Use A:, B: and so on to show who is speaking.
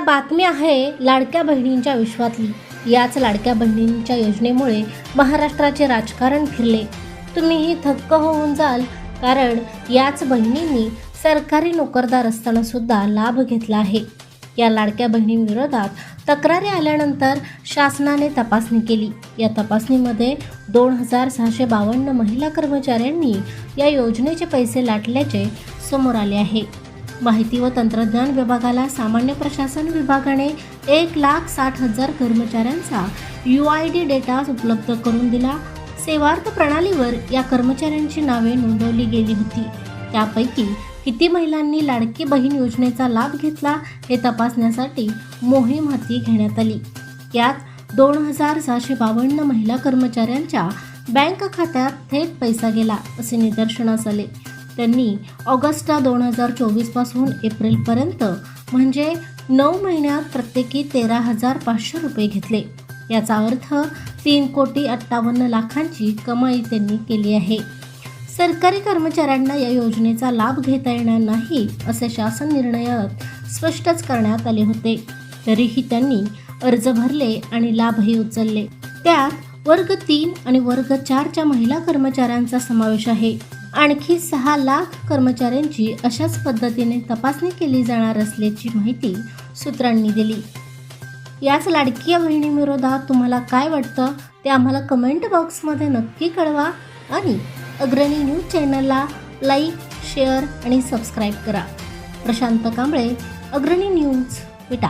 A: बातमी आहे लाडक्या बहिणींच्या विश्वातली. याच लाडक्या बहिणींच्या योजनेमुळे महाराष्ट्राचे राजकारण फिरले. तुम्हीही थक्क होऊन जाल कारण याच बहिणींनी सरकारी नोकरदार असताना सुद्धा लाभ घेतला आहे. या लाडक्या बहिणींविरोधात तक्रारी आल्यानंतर शासनाने तपासणी केली. या तपासणीमध्ये दोन हजार सहाशे बावन्न महिला कर्मचाऱ्यांनी या योजनेचे पैसे लाटल्याचे समोर आले आहे. माहिती व तंत्रज्ञान विभागाला सामान्य प्रशासन विभागाने एक लाख साठ हजार कर्मचाऱ्यांचा यू आय डी डेटा उपलब्ध करून दिला. सेवार्थ प्रणालीवर या कर्मचाऱ्यांची नावे नोंदवली गेली होती. त्यापैकी किती महिलांनी लाडकी बहीण योजनेचा लाभ घेतला हे तपासण्यासाठी मोहीम हाती घेण्यात आली. यात दोन हजार सहाशे बावन्न महिला कर्मचाऱ्यांच्या बँक खात्यात थेट पैसा गेला असे निदर्शनास आले. त्यांनी ऑगस्ट दोन हजार चोवीसपासून एप्रिलपर्यंत म्हणजे नऊ महिन्यात प्रत्येकी तेरा हजार पाचशे रुपये घेतले. याचा अर्थ तीन कोटी अठ्ठावन्न लाखांची कमाई त्यांनी केली आहे. सरकारी कर्मचाऱ्यांना या योजनेचा लाभ घेता येणार नाही असे शासन निर्णयात स्पष्टच करण्यात आले होते. तरीही त्यांनी अर्ज भरले आणि लाभही उचलले. त्यात वर्ग तीन आणि वर्ग चारच्या महिला कर्मचाऱ्यांचा समावेश आहे. आणखी सहा लाख कर्मचाऱ्यांची अशाच पद्धतीने तपासणी केली जाणार असल्याची माहिती सूत्रांनी दिली. याच लाडकी बहिणीविरोधात तुम्हाला काय वाटतं ते आम्हाला कमेंट बॉक्समध्ये नक्की कळवा आणि अग्रणी न्यूज चॅनलला लाईक शेअर आणि सबस्क्राईब करा. प्रशांत कांबळे अग्रणी न्यूज विटा.